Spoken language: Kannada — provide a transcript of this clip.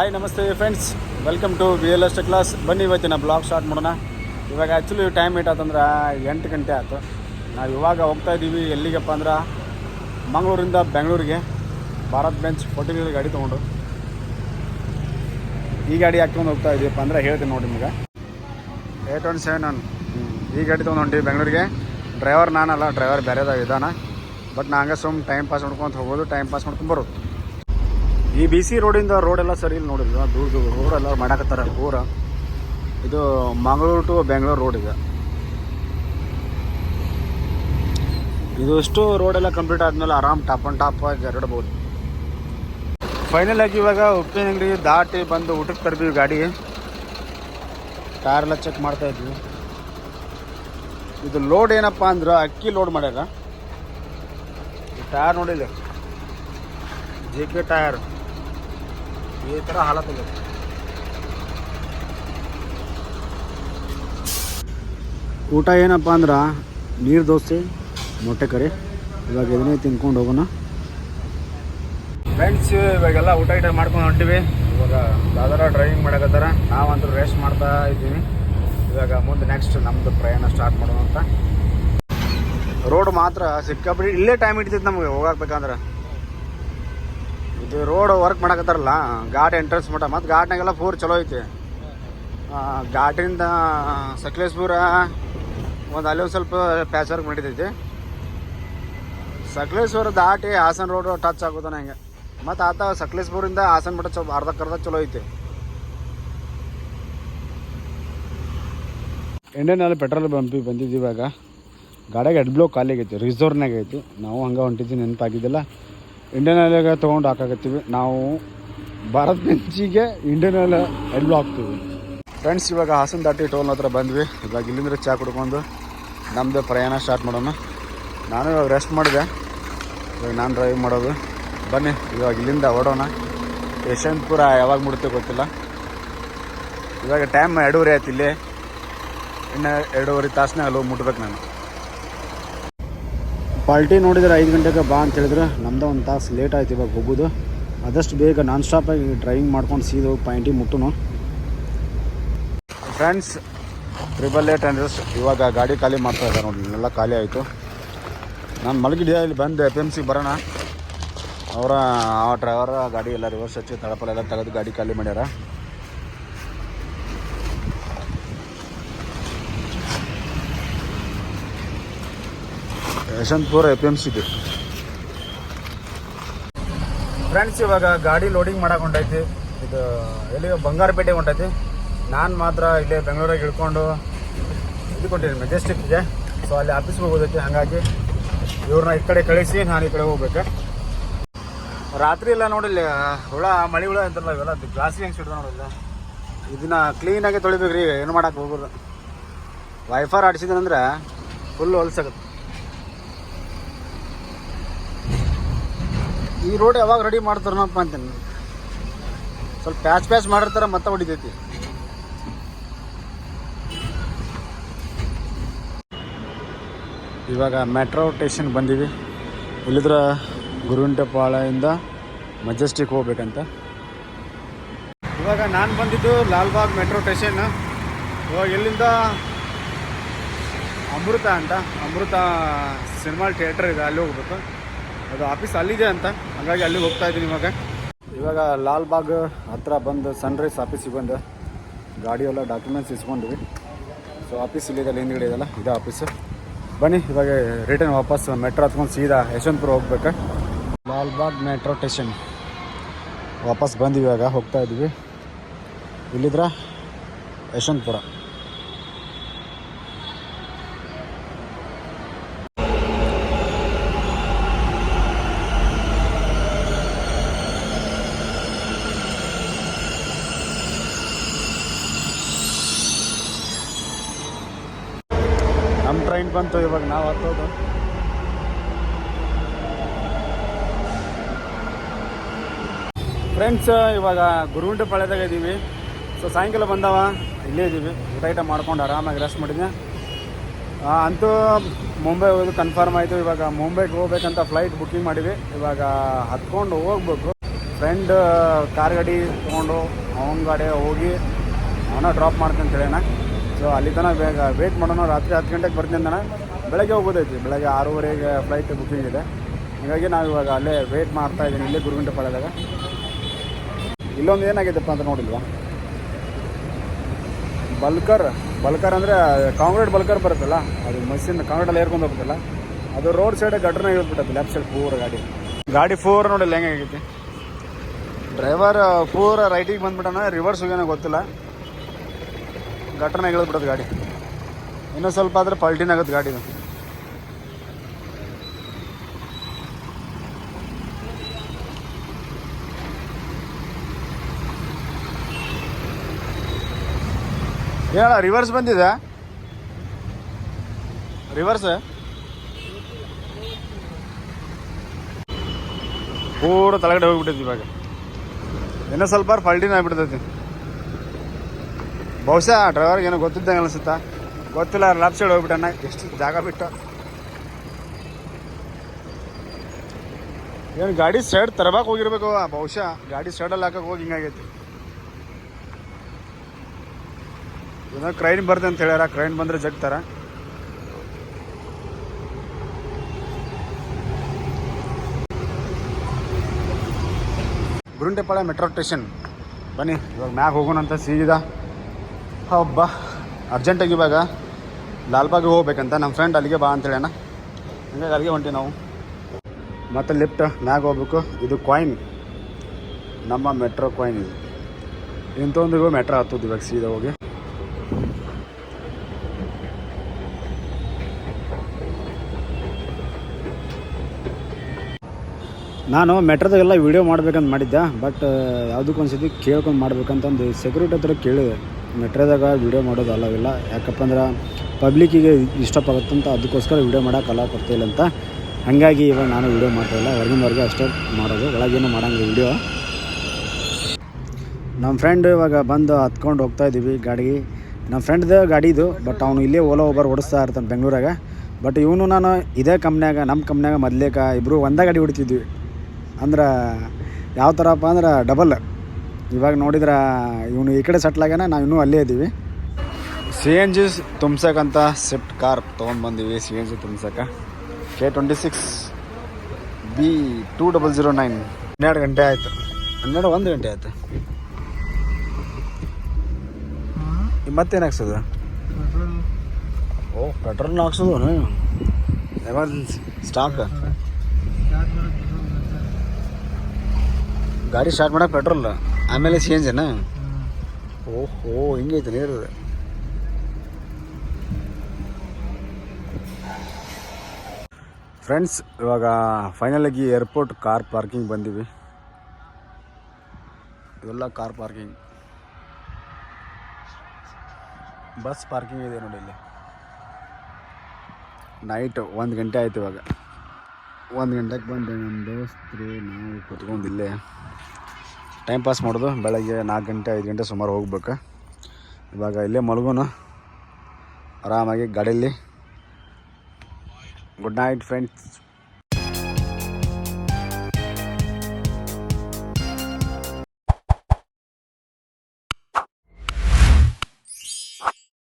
ಹಾಯ್, ನಮಸ್ತೆ friends welcome to B L ಎಸ್ಟ್ ಕ್ಲಾಸ್ ಬನ್ನಿ, ಇವತ್ತಿನ ಬ್ಲಾಗ್ ಸ್ಟಾರ್ಟ್ ಮಾಡೋಣ. ಇವಾಗ ಆ್ಯಕ್ಚುಲಿ ಟೈಮ್ ಏಟಾತಂದ್ರೆ ಎಂಟು ಗಂಟೆ ಆಯಿತು ನಾವು ಇವಾಗ ಹೋಗ್ತಾ ಇದ್ದೀವಿ ಎಲ್ಲಿಗಪ್ಪ ಅಂದ್ರೆ ಮಂಗಳೂರಿಂದ ಬೆಂಗಳೂರಿಗೆ. ಭಾರತ್ ಬೆಂಚ್ ಫೋರ್ಟಿನ್ ಗಾಡಿ ತೊಗೊಂಡು. ಈ ಗಾಡಿ ಹಾಕ್ಕೊಂಡು ಹೋಗ್ತಾ ಇದೀವಪ್ಪ ಅಂದ್ರೆ ಹೇಳ್ತೀನಿ ನೋಡಿ ನಿಮಗೆ. ಏಟ್ ಒನ್ ಸೆವೆನ್ ಒನ್ ಈ ಗಾಡಿ ತೊಗೊಂಡು ಹೊಂಟೀವಿ ಬೆಂಗಳೂರಿಗೆ. ಡ್ರೈವರ್ ನಾನಲ್ಲ ಡ್ರೈವರ್ ಬೇರೆದಾಗ ಇದ್ದಾನೆ. ಬಟ್ ನಾ ಹಂಗೆ ಟೈಮ್ ಪಾಸ್ ಮಾಡ್ಕೊಂತ ಹೋಗೋದು ಟೈಮ್ ಪಾಸ್ ಮಾಡ್ಕೊಂಡು ಬರೋದು. ಈ ಬಿ ಸಿ ರೋಡಿಂದ ರೋಡ್ ಎಲ್ಲ ಸರಿ ಇಲ್ಲ ನೋಡಿಲ್ಲ ದೂರ ದೂರ ಎಲ್ಲ ಮಾಡಾಕತ್ತಾರ ಊರ ಇದು ಮಂಗಳೂರು ಟು ಬೆಂಗಳೂರು ರೋಡ್ ಇದೆ ಇದು ರೋಡ್ ಎಲ್ಲ ಕಂಪ್ಲೀಟ್ ಆದ್ಮೇಲೆ ಆರಾಮ್ ಟಾಪ್ ಆ್ಯಂಡ್ ಟಾಪ್ ಆಗಿ ಹರಡ್ಬೋದು. ಫೈನಲ್ ಆಗಿ ಇವಾಗ ಉಪ್ಪಿನ ಅಂಗಡಿ ದಾಟಿ ಬಂದು ಊಟಕ್ಕೆ ತರ್ತೀವಿ ಗಾಡಿ. ಟೈರ್ ಚೆಕ್ ಮಾಡ್ತಾ ಇದ್ವಿ. ಇದು ಲೋಡ್ ಏನಪ್ಪ ಅಂದ್ರೆ ಅಕ್ಕಿ ಲೋಡ್ ಮಾಡ್ಯಾರ. ಟೈರ್ ನೋಡಿದೆ ಜೆ ಕೆ ಟೈರ್ ಈ ಥರ ಹಾಲತ್ತದೆ ಊಟ ಏನಪ್ಪ ಅಂದ್ರೆ ನೀರು ದೋಸೆ ಮೊಟ್ಟೆ ಕರಿ ಇವಾಗ ಇದನ್ನೇ ತಿನ್ಕೊಂಡು ಹೋಗೋಣ. ಫ್ರೆಂಡ್ಸ್ ಇವಾಗೆಲ್ಲ ಊಟ ಗಿಟ ಮಾಡ್ಕೊಂಡು ಹೊಂಟಿವಿ. ಇವಾಗ ದಾದರ ಡ್ರೈವಿಂಗ್ ಮಾಡಕತ್ತಾರ. ನಾವಂತೂ ರೆಸ್ಟ್ ಮಾಡ್ತಾ ಇದ್ದೀವಿ. ಇವಾಗ ಮುಂದೆ ನೆಕ್ಸ್ಟ್ ನಮ್ಮದು ಪ್ರಯಾಣ ಸ್ಟಾರ್ಟ್ ಮಾಡೋಣ ಅಂತ ರೋಡ್ ಮಾತ್ರ ಸಿಕ್ಕಾಪಡಿ ಇಲ್ಲೇ ಟೈಮ್ ಹಿಡಿತೈತೆ ನಮಗೆ ಹೋಗಾಕ್ಬೇಕಂದ್ರೆ ಇದು ರೋಡ್ ವರ್ಕ್ ಮಾಡಕತ್ತಾರಲ್ಲ, ಘಾಟ್ ಎಂಟ್ರೆನ್ಸ್ ಮಟ್ಟ ಮತ್ತು ಘಾಟ್ನಾಗೆಲ್ಲ ಫೋರ್ ಚಲೋ ಐತಿ. ಘಾಟಿಂದ ಸಕಲೇಶ್ಪುರ ಒಂದು ಅಲ್ಲಿ ಒಂದು ಸ್ವಲ್ಪ ಪ್ಯಾಚ್ ವರ್ಕ್ ನಡೀತೈತಿ ಸಕಲೇಶ್ವರ ದಾಟಿ ಹಾಸನ ರೋಡ್ ಟಚ್ ಆಗೋದನ ಹಂಗೆ. ಮತ್ತು ಆತ ಸಕಲೇಶ್ಪುರಿಂದ ಹಾಸನ ಮಟ್ಟ ಚಲೋ ಅರ್ಧಕ್ಕರ್ಧ ಚಲೋ ಐತಿ. ಇಂಡಿಯನ್ ಆಯಿಲ್ ಪೆಟ್ರೋಲ್ ಬಂಪಿ ಬಂದಿದ್ದೀವಾಗ ಗಾಡಿಗೆ ಎಡ್ ಬ್ಲಾಕ್ ಖಾಲಿ ಆಗೈತಿ ಐತಿ. ನಾವು ಹಂಗೆ ಹೊಂಟಿದ್ದೀವಿ ನೆನಪಾಗಿದ್ದಿಲ್ಲ. ಇಂಡಿಯನ್ ಆಯಿಲ್ಗೆ ತೊಗೊಂಡು ಹಾಕಾಕತ್ತೀವಿ. ನಾವು ಭಾರತ್ ಬೆಂಚಿಗೆ ಇಂಡಿಯನ್ ಆಯಿಲ್ ಎಲ್ಲೂ ಹಾಕ್ತೀವಿ. ಫ್ರೆಂಡ್ಸ್ ಇವಾಗ ಹಾಸನ ದಾಟಿ ಟೋಲ್ ಹತ್ರ ಬಂದ್ವಿ. ಇವಾಗ ಇಲ್ಲಿಂದ ಚಾ ಕುಡ್ಕೊಂಡು ನಮ್ಮದು ಪ್ರಯಾಣ ಸ್ಟಾರ್ಟ್ ಮಾಡೋಣ. ನಾನು ಇವಾಗ ರೆಸ್ಟ್ ಮಾಡಿದೆ. ಇವಾಗ ನಾನು ಡ್ರೈವ್ ಮಾಡೋದು. ಬನ್ನಿ, ಇವಾಗ ಇಲ್ಲಿಂದ ಹೊಡೋಣ ಯಶವಂತಪುರ ಯಾವಾಗ ಮುಡುತ್ತೆ ಗೊತ್ತಿಲ್ಲ. ಇವಾಗ ಟೈಮ್ ಎರಡೂವರೆ ಆಯ್ತು ಇಲ್ಲಿ. ಇನ್ನು ಎರಡೂವರೆ ತಾಸನೇ ಅಲ್ಲಿ ಹೋಗಿ ಮುಟ್ಬೇಕು ನಾನು. ಪಾಲ್ಟಿ ನೋಡಿದ್ರೆ ಐದು ಗಂಟೆಗೆ ಬಾ ಅಂತ ಹೇಳಿದ್ರೆ. ನಮ್ದು ಒಂದು ತಾಸು ಲೇಟ್ ಆಯ್ತು ಇವಾಗ ಹೋಗೋದು. ಆದಷ್ಟು ಬೇಗ ನಾನ್ ಸ್ಟಾಪಾಗಿ ಡ್ರೈವಿಂಗ್ ಮಾಡ್ಕೊಂಡು ಸೀದು ಪಾಯಿಂಟಿಗೆ ಮುಟ್ಟುನು. ಫ್ರೆಂಡ್ಸ್ ಟ್ರಿಬಲ್ ಏಟ್ ಇವಾಗ ಗಾಡಿ ಖಾಲಿ ಮಾಡ್ತಾ ಇದ್ದಾರೆ ನೋಡಿ ಎಲ್ಲ ಖಾಲಿ ಆಯಿತು. ನಾನು ಮಲಗಿದ್ದೆ ಇಲ್ಲಿ ಬಂದು ಎಫ್ ಎಂ ಸಿ ಬರೋಣ. ಅವರ, ಆ ಡ್ರೈವರ ಗಾಡಿ ಎಲ್ಲ ರಿವರ್ಸ್ ಹಚ್ಚಿ ತಳಪಲೆಲ್ಲ ತೆಗೆದು ಗಾಡಿ ಖಾಲಿ ಮಾಡ್ಯಾರ. Yeshwanthpur P M C friends ಇವಾಗ ಗಾಡಿ ಲೋಡಿಂಗ್ ಮಾಡಕ್ಕೆ ಹೊಂಟೈತಿ. ಇದು ಎಲ್ಲಿ ಬಂಗಾರಪೇಟೆ ಹೊಂಟೈತಿ. ನಾನು ಮಾತ್ರ ಇಲ್ಲೇ ಬೆಂಗಳೂರಾಗ ಇಳ್ಕೊಂಡು ಇದ್ಕೊಂಡಿದ್ದೀನಿ ಮೆಜೆಸ್ಟಿಕ್ಗೆ ಸೊ ಅಲ್ಲಿ ಆಫೀಸ್ ಹೋಗೋದೈತಿ ಹಾಗಾಗಿ ಇವ್ರನ್ನ ಈ ಕಡೆ ಕಳಿಸಿ, ನಾನು ಈ ಕಡೆ ಹೋಗ್ಬೇಕು. ರಾತ್ರಿ ಎಲ್ಲ ನೋಡಿಲ್ಲ, ಹುಳ, ಮಳೆ ಹುಳ ಅಂತಲ್ಲ ಇವೆಲ್ಲ ಗ್ಲಾಸಿಗೆ ಹೆಂಗೆ ಸಿಡ್ದ ನೋಡಿಲ್ಲ. ಇದನ್ನ ಕ್ಲೀನಾಗೆ ತೊಳಿಬೇಕು ರೀ ಏನು ಮಾಡೋಕೆ ಹೋಗೋದು. ವೈಫರ್ ಆಡಿಸಿದ್ರಂದ್ರೆ ಫುಲ್ ಹೊಲ್ಸಾಗತ್ತೆ ಈ ರೋಡ್ ಯಾವಾಗ ರೆಡಿ ಮಾಡ್ತಾರನಪ್ಪ ಅಂತೀನಿ ಸ್ವಲ್ಪ ಪ್ಯಾಚ್ ಪ್ಯಾಚ್ ಮಾಡಿರ್ತಾರೆ ಮತ್ತೆ ಹೊಡಿತೈತಿ. ಇವಾಗ ಮೆಟ್ರೋ ಸ್ಟೇಷನ್ ಬಂದೀವಿ. ಇಲ್ಲಿದ್ರ ಗುರುವಿಂಟಪಾಳೆಯಿಂದ ಮಜೆಸ್ಟಿಕ್ ಹೋಗ್ಬೇಕಂತ. ಇವಾಗ ನಾನು ಬಂದಿದ್ದು ಲಾಲ್ಬಾಗ್ ಮೆಟ್ರೋ ಸ್ಟೇಷನ್ ಇವಾಗ ಇಲ್ಲಿಂದ ಅಮೃತ ಅಂತ. ಅಮೃತ ಸಿನಿಮಾ ಥಿಯೇಟರ್ ಇದೆ, ಅಲ್ಲಿ ಹೋಗ್ಬೇಕು. ಅದು ಆಫೀಸ್ ಅಲ್ಲಿದೆ ಅಂತ. ಹಾಗಾಗಿ ಅಲ್ಲಿಗೆ ಹೋಗ್ತಾ ಇದ್ದೀನಿ ಇವಾಗ. ಇವಾಗ ಲಾಲ್ಬಾಗ್ ಹತ್ರ ಬಂದು ಸನ್ರೈಸ್ ಆಫೀಸಿಗೆ ಬಂದು ಗಾಡಿ ಎಲ್ಲ ಡಾಕ್ಯುಮೆಂಟ್ಸ್ ಇಸ್ಕೊಂಡ್ವಿ. ಸೊ ಆಫೀಸ್ ಇಲ್ಲಿದೆ ಅಲ್ಲಿ ಹಿಂದ್ಗಡೆ ಇದೆಲ್ಲ ಇದೆ ಆಫೀಸು ಬನ್ನಿ, ಇವಾಗ ರಿಟರ್ನ್ ವಾಪಸ್ ಮೆಟ್ರೋ ಹತ್ಕೊಂಡು ಸೀದಾ ಯಶವಂತಪುರ ಹೋಗ್ಬೇಕು. ಲಾಲ್ಬಾಗ್ ಮೆಟ್ರೋ ಸ್ಟೇಷನ್ ವಾಪಸ್ ಬಂದಿವಿ ಇವಾಗ, ಹೋಗ್ತಾ ಇದ್ವಿ. ಇಲ್ಲಿದ್ರ ಯಶವಂತಪುರ. ನಮ್ಮ ಬಂತು ಇವಾಗ ನಾವು ಹತ್ತೋದು? ಫ್ರೆಂಡ್ಸ್ ಇವಾಗ ಗುರುಗುಂಟೆಪಾಳ್ಯದಾಗ ಇದ್ದೀವಿ ಸೊ ಸಾಯಂಕಾಲ ಬಂದವ, ಇಲ್ಲೇ ಇದ್ದೀವಿ ಊಟ ಐಟಮ್ ಮಾಡ್ಕೊಂಡು ಆರಾಮಾಗಿ ರೆಸ್ಟ್ ಮಾಡಿದ್ದೆ ಅಂತೂ ಮುಂಬೈ ಹೋಗೋದು ಕನ್ಫರ್ಮ್ ಆಯಿತು. ಇವಾಗ ಮುಂಬೈಗೆ ಹೋಗ್ಬೇಕಂತ ಫ್ಲೈಟ್ ಬುಕ್ಕಿಂಗ್ ಮಾಡಿದ್ವಿ. ಇವಾಗ ಹತ್ಕೊಂಡು ಹೋಗ್ಬೇಕು. ಫ್ರೆಂಡ್ ಕಾರ್ ಗಾಡಿ ತೊಗೊಂಡು, ಅವನ ಗಾಡಿ ಹೋಗಿ, ಅವನ ಡ್ರಾಪ್ ಮಾಡ್ತೀನಿ ಹೇಳ್ಯಾನ ಸೊ ಅಲ್ಲಿ ತನಕ ಬೇಗ ವೇಟ್ ಮಾಡೋಣ. ರಾತ್ರಿ ಹತ್ತು ಗಂಟೆಗೆ ಬರ್ತೀನಿ ನಾನು ಬೆಳಗ್ಗೆ ಹೋಗೋದೈತಿ ಬೆಳಗ್ಗೆ ಆರೂವರೆಗೆ ಫ್ಲೈಟ್ ಬುಕ್ಕಿಂಗ್ ಇದೆ. ಹಾಗಾಗಿ ನಾವು ಇವಾಗ ಅಲ್ಲೇ ವೇಟ್ ಮಾಡ್ತಾ ಇದ್ದೀನಿ. ಇಲ್ಲೇ ಗುರುಗುಂಟೆ ಪಾಳ್ಯದಾಗ. ಇಲ್ಲೊಂದು ಏನಾಗಿದೆಪ್ಪ ಅಂತ ನೋಡಿಲ್ವಾ? ಬಲ್ಕರ್. ಬಲ್ಕರ್ ಅಂದರೆ ಕಾಂಕ್ರೀಟ್ ಬಲ್ಕರ್ ಬರುತ್ತಲ್ಲ? ಅದು ಮಷಿನ್ ಕಾಂಕ್ರೀಟಲ್ಲಿ ಏರ್ಕೊಂಡು ಹೋಗುತ್ತಲ್ಲ ಅದು ರೋಡ್ ಸೈಡ್ ಗಟ್ರನ ಇಳಿದ್ಬಿಟ್ಟೈತೆ ಲೆಫ್ಟ್ ಸೈಡ್ ಪೂರ ಗಾಡಿ. ಗಾಡಿ ಫೋರ್ ನೋಡಿಲ್ಲ ಹೆಂಗಾಗೈತಿ. ಡ್ರೈವರ್ ಪೂರ ರೈಟಿಗೆ ಬಂದ್ಬಿಟ್ಟಾನ. ರಿವರ್ಸ್ ಹೋಗ್ಯಾನ ಗೊತ್ತಿಲ್ಲ. ಗಟ್ರನ ಬಿಡೋದು ಗಾಡಿ. ಇನ್ನೂ ಸ್ವಲ್ಪ ಆದರೆ ಆಗುತ್ತೆ ಗಾಡಿ ಹೇಳ ರಿವರ್ಸ್ ಬಂದಿದೆ. ರಿವರ್ಸ್ ಪೂರ ತಳಗಡೆ ಹೋಗ್ಬಿಟ್ಟೈತಿ ಇವಾಗ. ಇನ್ನೂ ಸ್ವಲ್ಪ ಪಲ್ಟಿನ ಆಗ್ಬಿಡ್ತೈತಿ ಬಹುಶಃ ಡ್ರೈವರ್ಗೆ ಏನೋ ಗೊತ್ತಿದ್ದಂಗೆ ಅನಿಸುತ್ತಾ? ಗೊತ್ತಿಲ್ಲ ಲೆಫ್ಟ್ ಸೈಡ್ ಹೋಗ್ಬಿಟ್ಟಣ್ಣ ಎಷ್ಟು ಜಾಗ ಬಿಟ್ಟು. ಏನು ಗಾಡಿ ಸೈಡ್ ತರಬೇಕು ಹೋಗಿರ್ಬೇಕು ಬಹುಶಃ ಗಾಡಿ ಸೈಡಲ್ಲಿ ಹಾಕಕ್ಕೆ ಹೋಗಿ ಹಿಂಗಾಗೈತಿ ಏನೋ ಕ್ರೈನ್ ಬರ್ತೆ ಅಂತ ಹೇಳ್ಯಾರ ಕ್ರೈನ್ ಬಂದರೆ ಜಗ್ತಾರ. ಗುರುಂಟೆಪಾಳ್ಯ ಮೆಟ್ರೋ ಸ್ಟೇಷನ್. ಬನ್ನಿ, ಇವಾಗ ಮ್ಯಾಗ ಹೋಗೋಣಂತ ಸೀದಾ ಹಬ್ಬ ಅರ್ಜೆಂಟಾಗಿ ಇವಾಗ ಲಾಲ್ಬಾಗ್ ಹೋಗ್ಬೇಕಂತ ನಮ್ಮ ಫ್ರೆಂಡ್ ಅಲ್ಲಿಗೆ ಬಾ ಅಂತ ಹೇಳ್ಯಾನ ಹಂಗಾಗಿ ಅಲ್ಲಿಗೆ ಹೊಂಟಿ ನಾವು. ಮತ್ತು ಲಿಫ್ಟ್ ಮ್ಯಾಗ ಹೋಗ್ಬೇಕು. ಇದು ಕಾಯಿನ್ ನಮ್ಮ ಮೆಟ್ರೋ ಕಾಯಿನ್ ಇದು. ಇಂಥೊಂದಿಗೂ ಮೆಟ್ರೋ ಹತ್ತದ್ದು ಇವಾಗ ಸೀದಾ ಹೋಗಿ. ನಾನು ಮೆಟ್ರೋದಾಗೆಲ್ಲ ವೀಡಿಯೋ ಮಾಡ್ಬೇಕಂತ ಮಾಡಿದ್ದೆ ಬಟ್ ಯಾವುದಕ್ಕೊಂದು ಸತಿ ಕೇಳ್ಕೊಂಡು ಮಾಡ್ಬೇಕಂತಂದು ಸೆಕ್ಯೂರಿಟಿ ಹತ್ರ ಕೇಳಿದೆ. ಮೆಟ್ರೋದಾಗ ವೀಡಿಯೋ ಮಾಡೋದು ಅಲ್ಲವಿಲ್ಲ ಯಾಕಪ್ಪ ಅಂದ್ರೆ ಪಬ್ಲಿಕ್ಕಿಗೆ ಇಷ್ಟಪಡುತ್ತಂತ ಅದಕ್ಕೋಸ್ಕರ ವೀಡಿಯೋ ಮಾಡೋಕೆ ಅಲ್ಲ ಕೊಡ್ತಾಯಿಲ್ಲ ಅಂತ. ಹಾಗಾಗಿ ಇವಾಗ ನಾನು ವೀಡಿಯೋ ಮಾಡ್ತಾಯಿಲ್ಲ ಹೊರಗಿನ ಹೊರಗೆ ಅಷ್ಟೇ ಮಾಡೋದು. ಒಳಗೇನು ಮಾಡಂಗಿಲ್ಲ ವೀಡಿಯೋ ನಮ್ಮ ಫ್ರೆಂಡ್ ಇವಾಗ ಬಂದು ಹತ್ಕೊಂಡು ಹೋಗ್ತಾ ಇದ್ದೀವಿ ಗಾಡಿಗೆ. ನಮ್ಮ ಫ್ರೆಂಡ್ದು ಗಾಡಿ ಇದು ಬಟ್ ಅವನು ಇಲ್ಲೇ ಓಲೋ ಒಬ್ಬರು ಓಡಿಸ್ತಾ ಇರ್ತಾನೆ ಬೆಂಗಳೂರಾಗ. ಬಟ್ ಇವನು ನಾನು ಇದೇ ಕಂಪ್ನ್ಯಾಗ ನಮ್ಮ ಕಂಪ್ನ್ಯಾಗ ಮೊದಲೇಕ ಇಬ್ಬರು ಒಂದೇ ಗಾಡಿ ಹೊಡಿತಿದ್ವಿ ಅಂದ್ರೆ ಯಾವ ಥರಪ್ಪ ಅಂದ್ರೆ ಡಬಲ್ ಇವಾಗ ನೋಡಿದ್ರೆ ಇವನು ಈ ಕಡೆ ಸೆಟ್ಲ್ ಆಗ್ಯಾನ, ನಾವು ಇನ್ನೂ ಅಲ್ಲೇ ಇದ್ದೀವಿ ಸಿ ಎನ್ ಜಿ ತುಂಬ್ಸಕ್ಕಂತ ಸ್ವಿಫ್ಟ್ ಕಾರ್ ತೊಗೊಂಡು ಬಂದೀವಿ C N G ತುಂಬ್ಸಕ್ಕೆ K twenty six B two double zero nine ಹನ್ನೆರಡು ಗಂಟೆ ಆಯಿತು. ಹನ್ನೆರಡು ಒಂದು ಗಂಟೆ ಆಯಿತು. ಮತ್ತೇನು ಹಾಕ್ಸೋದು? ಓ ಪೆಟ್ರೋಲ್ ಹಾಕ್ಸೋದು ಎಮರ್ಜೆನ್ಸಿ ಸ್ಟಾಕ್ ಗಾಡಿ ಸ್ಟಾರ್ಟ್ ಮಾಡಕ್ಕೆ ಪೆಟ್ರೋಲ್ ಆಮೇಲೆ ಚೇಂಜ್ ಎನ್ ಜಿನ ಓಹೋ ಹಿಂಗೈತೆ ನೀರು ಫ್ರೆಂಡ್ಸ್ ಇವಾಗ ಫೈನಲಾಗಿ ಏರ್ಪೋರ್ಟ್ ಕಾರ್ ಪಾರ್ಕಿಂಗ್ ಬಂದೀವಿ. ಇವೆಲ್ಲ ಕಾರ್ ಪಾರ್ಕಿಂಗ್ ಬಸ್ ಪಾರ್ಕಿಂಗ್ ಇದೆ ನೋಡಿ ಇಲ್ಲಿ. ನೈಟ್ ಒಂದು ಗಂಟೆ ಆಯ್ತು ಇವಾಗ. ಒಂದು ಗಂಟೆಗೆ ಬಂದು ನಮ್ಮ ದೋಸ್ತರು ನಾವು ಕುತ್ಕೊಂಡು ಇಲ್ಲೇ. ಟೈಮ್ ಪಾಸ್ ಮಾಡೋದು. ಬೆಳಗ್ಗೆ ನಾಲ್ಕು ಗಂಟೆ, ಐದು ಗಂಟೆ ಸುಮಾರು ಹೋಗ್ಬೇಕು. ಇವಾಗ ಇಲ್ಲೇ ಮಲಗೋನು. ಆರಾಮಾಗಿ ಗಾಡಿಯಲ್ಲಿ ಗುಡ್ ನೈಟ್ ಫ್ರೆಂಡ್ಸ್